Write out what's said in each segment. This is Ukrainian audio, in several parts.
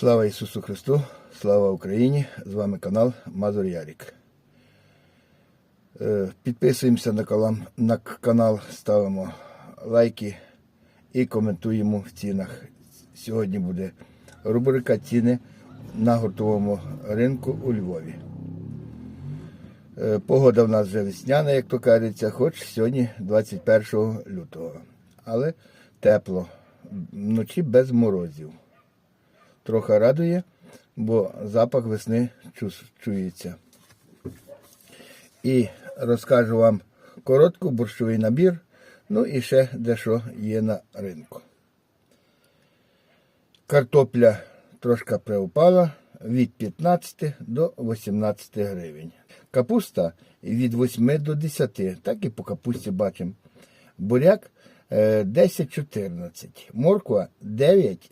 Слава Ісусу Христу, слава Україні! З вами канал Мазур Ярік. Е, Підписуємося на канал, на канал, ставимо лайки і коментуємо в цінах. Сьогодні буде рубрика ціни на гуртовому ринку у Львові. Е, Погода в нас вже весняна, як то кажеться, хоч сьогодні 21 лютого. Але тепло, вночі без морозів. Трохи радує, бо запах весни чується. І розкажу вам коротко борщовий набір, ну і ще дещо є на ринку. Картопля трошки приупала від 15 до 18 гривень. Капуста від 8 до 10, так і по капусті бачимо. Буряк е, 10-14, морква 9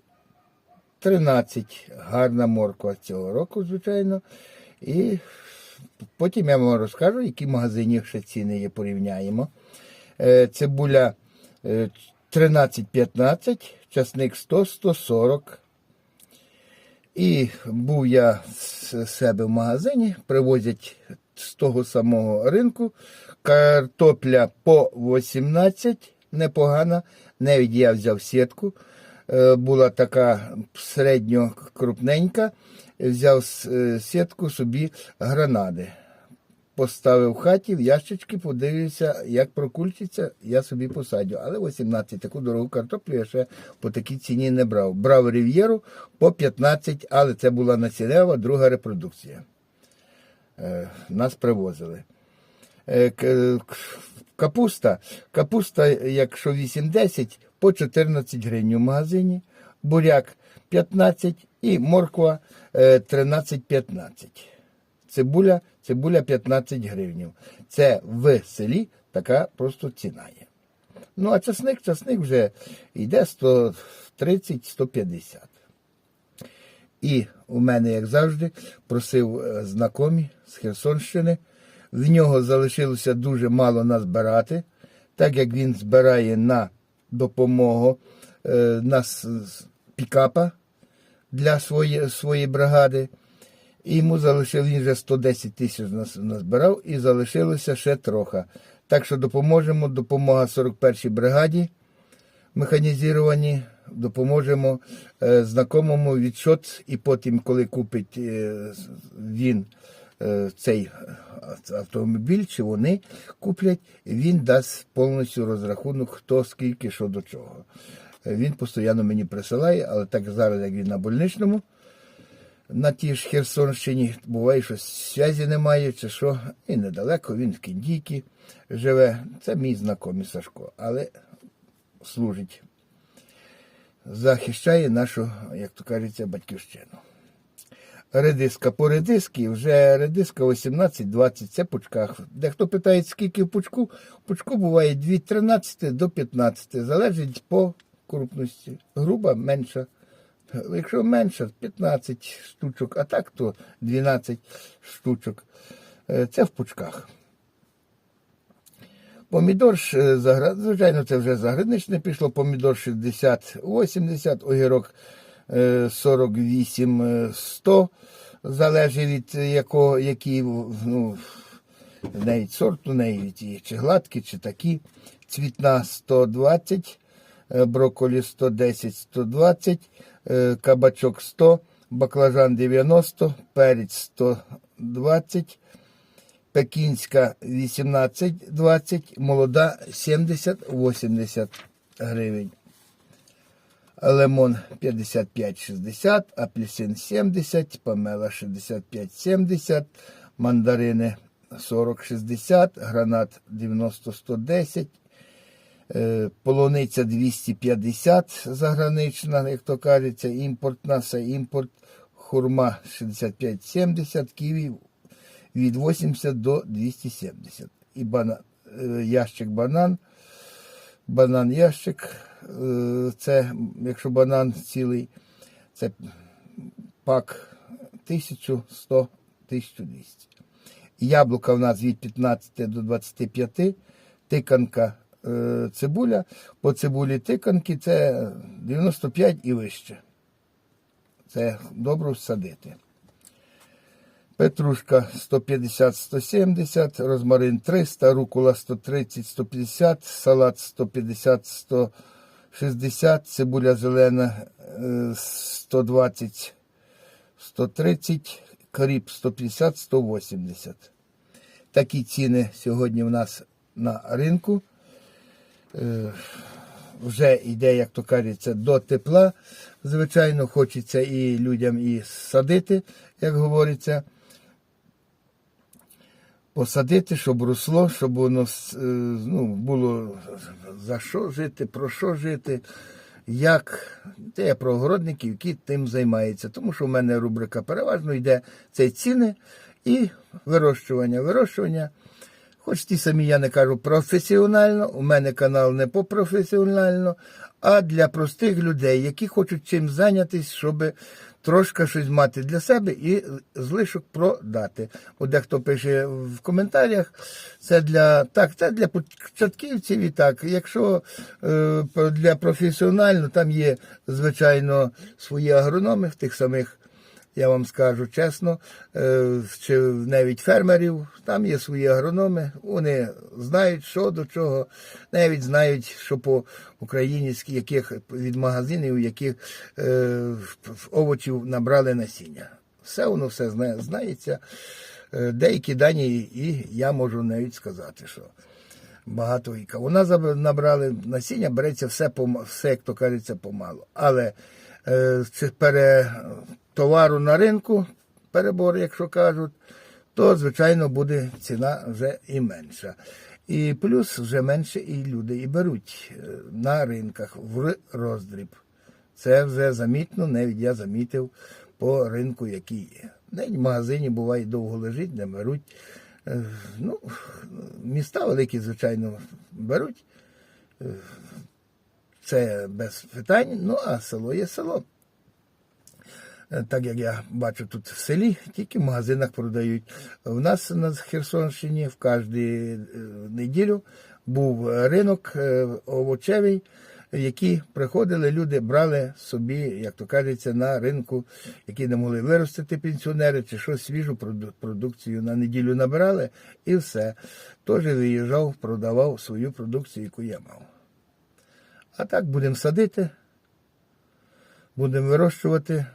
13. Гарна морква цього року, звичайно. І потім я вам розкажу, які магазині ще ціни є, порівняємо. Е, Цибуля е, 13-15, часник 100-140. І був я з себе в магазині, привозять з того самого ринку. Картопля по 18, непогана. Навіть я взяв сітку. Е, Була така середньо. Взяв е, сітку собі гранади. Поставив в хаті, в ящички, подивився, як прокульчиться, я собі посадю. Але 18 таку дорогу картоплю я ще по такій ціні не брав. Брав рів'єру по 15, але це була насінева, друга репродукція. Е, Нас привозили. Е, Капуста, капуста, якщо 8-10, по 14 гривень в магазині, буряк 15 і морква е, 13-15. Цибуля, цибуля 15 гривень. Це в селі така просто ціна є. Ну, а часник, часник вже йде 130-150. І у мене, як завжди, просив е, знакомі з Херсонщини. В нього залишилося дуже мало назбирати, так як він збирає на допомогу е, на пікапа для своєї, своєї бригади. І йому залишив, він вже 110 тисяч назбирав і залишилося ще трохи. Так що допоможемо, допомога 41-й бригаді механізовані, допоможемо е, знакомому відчот, і потім, коли купить е, він цей автомобіль, чи вони куплять, він дасть повністю розрахунок, хто скільки, що до чого. Е, Він постійно мені присилає, але так зараз, як він на больничному, на тій ж Херсонщині, буває, що зв'язі немає, чи що, і недалеко, він в Кіндійці живе. Це мій знайомий Сашко, але служить, захищає нашу, як то кажеться, батьківщину. Редиска по редиски, вже редиска 18-20, це пучках. Дехто питає, скільки в пучку. В пучку буває від 13 до 15, залежить по крупності. Груба менша. Якщо менша, 15 штучок, а так то 12 штучок. Е, Це в пучках. Помідор, е, звичайно, це вже заграничне пішло. Помідор 60-80, огірок 48-100, залежить від е, якого, які, ну, навіть сорту, навіть і чи гладкі, чи такі. Цвітна 120, е, брокколі 110-120, е, кабачок 100, баклажан 90, перець 120, пекінська 18-20, молода 70-80 гривень. Лимон 55-60, апельсин 70, помела 65-70, мандарини 40-60, гранат 90-110, е, полуниця 250 загранична, як то кажеться, імпортна, все імпорт, хурма 65-70, ківі від 80 до 270. І бана, е, ящик банан, банан ящик, е, це, якщо банан цілий, це пак 1100-1200. Яблука в нас від 15 до 25, тиканка е, цибуля. По цибулі тиканки це 95 і вище. Це добре всадити. Петрушка 150-170, розмарин 300, рукола 130-150, салат 150-160, цибуля зелена е, 120 130, кріп 150-180. Такі ціни сьогодні в нас на ринку. Е, Вже йде, як то кажеться, до тепла. Звичайно, хочеться і людям і садити, як говориться. Посадити, щоб росло, щоб воно е, ну, було за що жити, про що жити, як. Це я про огородників, які тим займаються. Тому що в мене рубрика переважно йде це ціни і вирощування. Вирощування. Хоч ті самі я не кажу професіонально, у мене канал не по професіонально, а для простих людей, які хочуть чим зайнятися, щоб трошки щось мати для себе і злишок продати. От дехто пише в коментарях, це для так, це для початківців і так. Якщо е, для професіонально, там є, звичайно, свої агрономи в тих самих я вам скажу чесно, е, чи навіть фермерів, там є свої агрономи, вони знають, що до чого, навіть знають, що по Україні яких від магазинів, яких е, овочів набрали насіння. Все воно все знає, знається. Е, Деякі дані, і я можу навіть сказати, що багато і кавуна набрали, насіння береться все, все як то кажеться, помалу. Але е, пере, товару на ринку, перебор, якщо кажуть, то, звичайно, буде ціна вже і менша. І плюс вже менше і люди і беруть е, на ринках в роздріб. Це вже замітно, навіть я замітив по ринку, який є. Навіть в магазині буває довго лежить, не беруть. Е, Ну, міста великі, звичайно, беруть. Е, Це без питань. Ну, а село є село. Е, Так як я бачу тут в селі, тільки в магазинах продають. У нас на Херсонщині в кожну неділю був ринок е, овочевий, які приходили, люди брали собі, як то кажеться, на ринку, які не могли виростити пенсіонери чи щось свіжу продукцію на неділю набирали і все. Теж виїжджав, продавав свою продукцію, яку я мав. А так будемо садити, будемо вирощувати.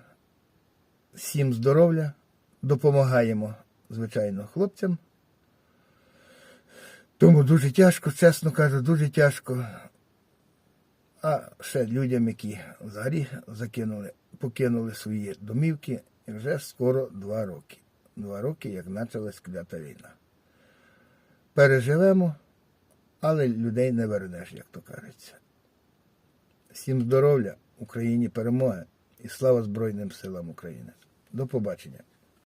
Всім здоров'я, допомагаємо, звичайно, хлопцям. Тому дуже тяжко, чесно кажу, дуже тяжко. А ще людям, які взагалі закинули, покинули свої домівки, і вже скоро два роки. Два роки, як почалась клята війна. Переживемо, але людей не вернеш, як то кажеться. Всім здоров'я, Україні перемоги і слава Збройним силам України. До побачення.